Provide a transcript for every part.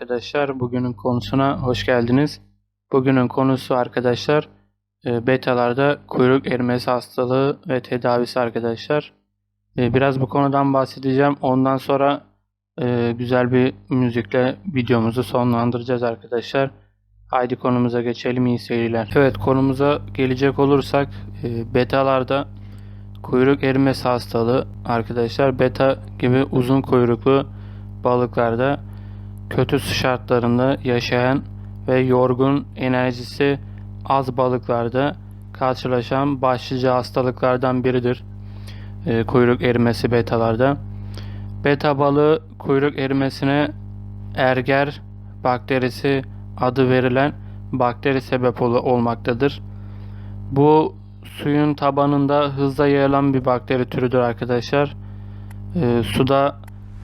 Arkadaşlar bugünün konusuna hoş geldiniz. Bugünün konusu arkadaşlar e, betalarda kuyruk erimesi hastalığı ve tedavisi arkadaşlar. E, Biraz bu konudan bahsedeceğim. Ondan sonra e, güzel bir müzikle videomuzu sonlandıracağız arkadaşlar. Haydi konumuza geçelim iyi seyirler. Evet konumuza gelecek olursak betalarda kuyruk erimesi hastalığı arkadaşlar beta gibi uzun kuyruklu balıklarda kötü şartlarında yaşayan ve yorgun enerjisi az balıklarda karşılaşan başlıca hastalıklardan biridir. E, kuyruk erimesi betalarda. Beta balığı kuyruk erimesine erger bakterisi adı verilen bakteri sebep ol- olmaktadır. Bu suyun tabanında hızla yayılan bir bakteri türüdür arkadaşlar. E, suda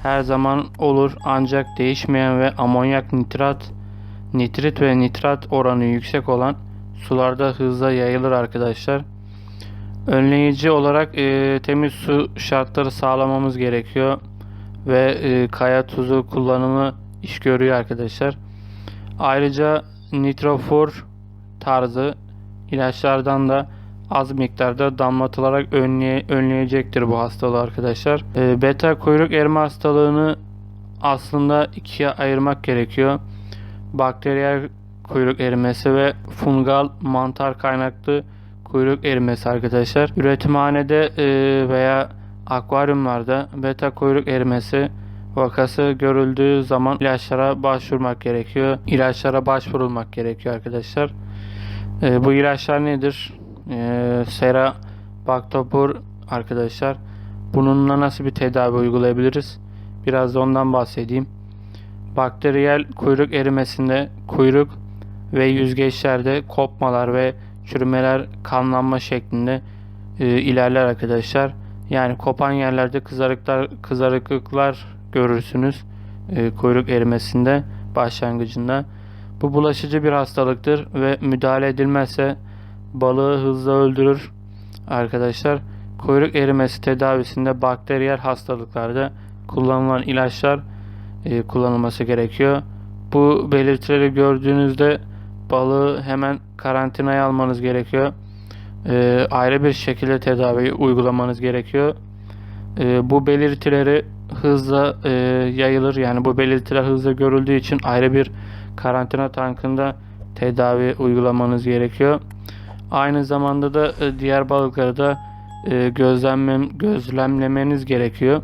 her zaman olur ancak değişmeyen ve amonyak nitrat, nitrit ve nitrat oranı yüksek olan sularda hızla yayılır arkadaşlar. Önleyici olarak e, temiz su şartları sağlamamız gerekiyor ve e, kaya tuzu kullanımı iş görüyor arkadaşlar. Ayrıca nitrofor tarzı ilaçlardan da az miktarda damlatılarak önleye, önleyecektir bu hastalığı arkadaşlar. E, beta kuyruk erime hastalığını aslında ikiye ayırmak gerekiyor. Bakteriyel kuyruk erimesi ve fungal mantar kaynaklı kuyruk erimesi arkadaşlar. Üretimhanede e, veya akvaryumlarda beta kuyruk erimesi vakası görüldüğü zaman ilaçlara başvurmak gerekiyor. İlaçlara başvurulmak gerekiyor arkadaşlar. E, bu ilaçlar nedir? E, Sera Bactopur arkadaşlar. Bununla nasıl bir tedavi uygulayabiliriz? Biraz da ondan bahsedeyim. Bakteriyel kuyruk erimesinde kuyruk ve yüzgeçlerde kopmalar ve çürümeler kanlanma şeklinde e, ilerler arkadaşlar. Yani kopan yerlerde kızarıklar kızarıklıklar görürsünüz e, kuyruk erimesinde başlangıcında. Bu bulaşıcı bir hastalıktır ve müdahale edilmezse balığı hızla öldürür arkadaşlar. Kuyruk erimesi tedavisinde bakteriyel hastalıklarda kullanılan ilaçlar e, kullanılması gerekiyor. Bu belirtileri gördüğünüzde balığı hemen karantinaya almanız gerekiyor. E, ayrı bir şekilde tedavi uygulamanız gerekiyor. E, bu belirtileri hızla e, yayılır. Yani bu belirtiler hızla görüldüğü için ayrı bir karantina tankında tedavi uygulamanız gerekiyor. Aynı zamanda da e, diğer balıkları da e, gözlemlem, gözlemlemeniz gerekiyor.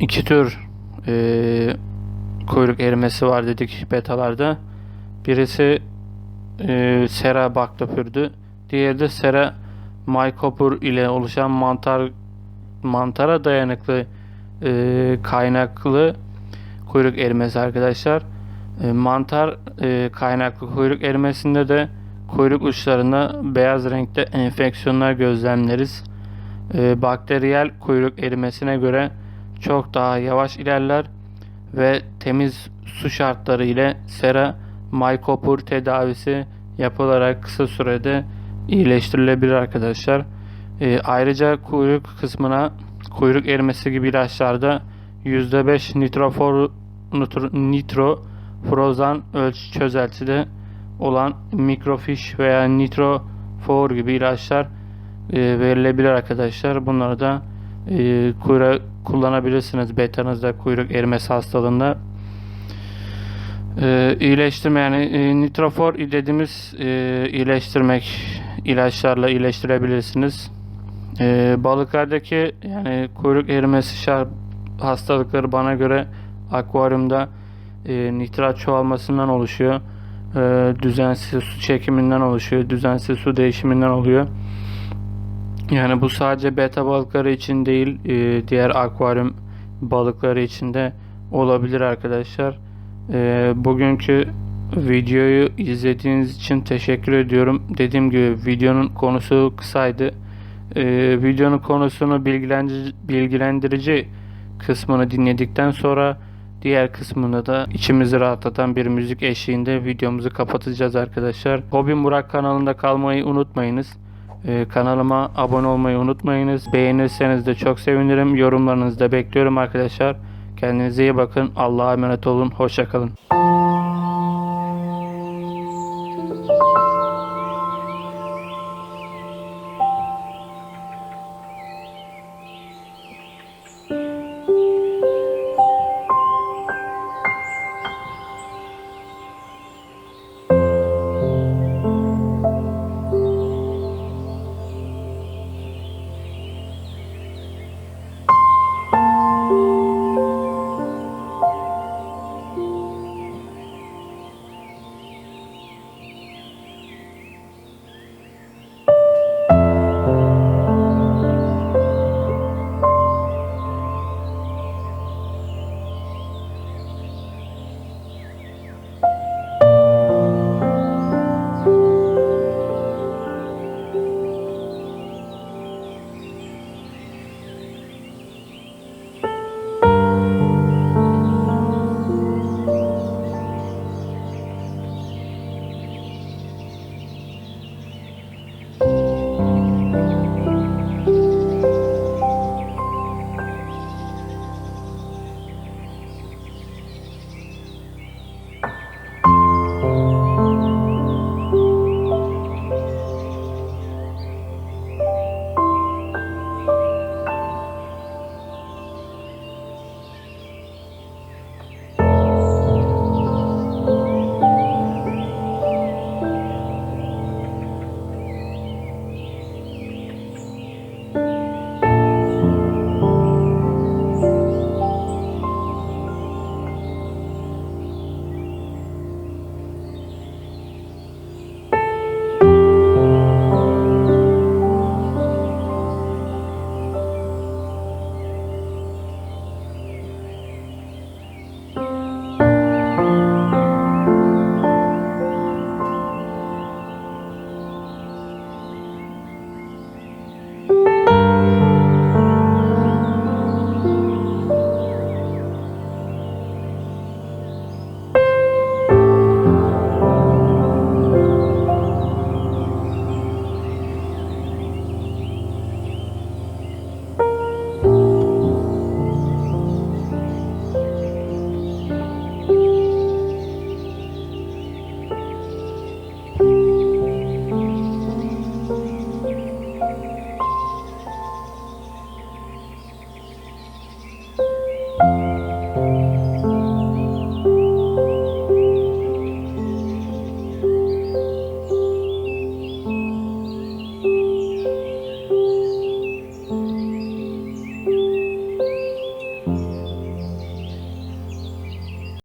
İki tür e, kuyruk erimesi var dedik betalarda. Birisi e, sera baktopürdü. Diğeri de sera mycopur ile oluşan mantar mantara dayanıklı e, kaynaklı kuyruk erimesi arkadaşlar. E, mantar e, kaynaklı kuyruk erimesinde de kuyruk uçlarında beyaz renkte enfeksiyonlar gözlemleriz. E, bakteriyel kuyruk erimesine göre çok daha yavaş ilerler ve temiz su şartları ile sera mycopur tedavisi yapılarak kısa sürede iyileştirilebilir arkadaşlar. E, ayrıca kuyruk kısmına kuyruk erimesi gibi ilaçlarda %5 nitrofor nitro, nitrofrozan ölçü çözeltide olan mikrofiş veya nitrofor gibi ilaçlar e, verilebilir arkadaşlar. Bunları da e, kuyruğa kullanabilirsiniz betanızda kuyruk erimesi hastalığında. E, iyileştirme yani e, nitrofor dediğimiz e, iyileştirmek ilaçlarla iyileştirebilirsiniz. E, balıklardaki yani kuyruk erimesi şar hastalıkları bana göre akvaryumda e, nitrat çoğalmasından oluşuyor. E, düzensiz su çekiminden oluşuyor. Düzensiz su değişiminden oluyor. Yani bu sadece beta balıkları için değil, e, diğer akvaryum balıkları için de olabilir arkadaşlar. E, bugünkü videoyu izlediğiniz için teşekkür ediyorum. Dediğim gibi videonun konusu kısaydı. E, videonun konusunu bilgilendirici, bilgilendirici kısmını dinledikten sonra diğer kısmını da içimizi rahatlatan bir müzik eşliğinde videomuzu kapatacağız arkadaşlar. Hobim Burak kanalında kalmayı unutmayınız. Ee, kanalıma abone olmayı unutmayınız. Beğenirseniz de çok sevinirim. Yorumlarınızı da bekliyorum arkadaşlar. Kendinize iyi bakın. Allah'a emanet olun. Hoşçakalın.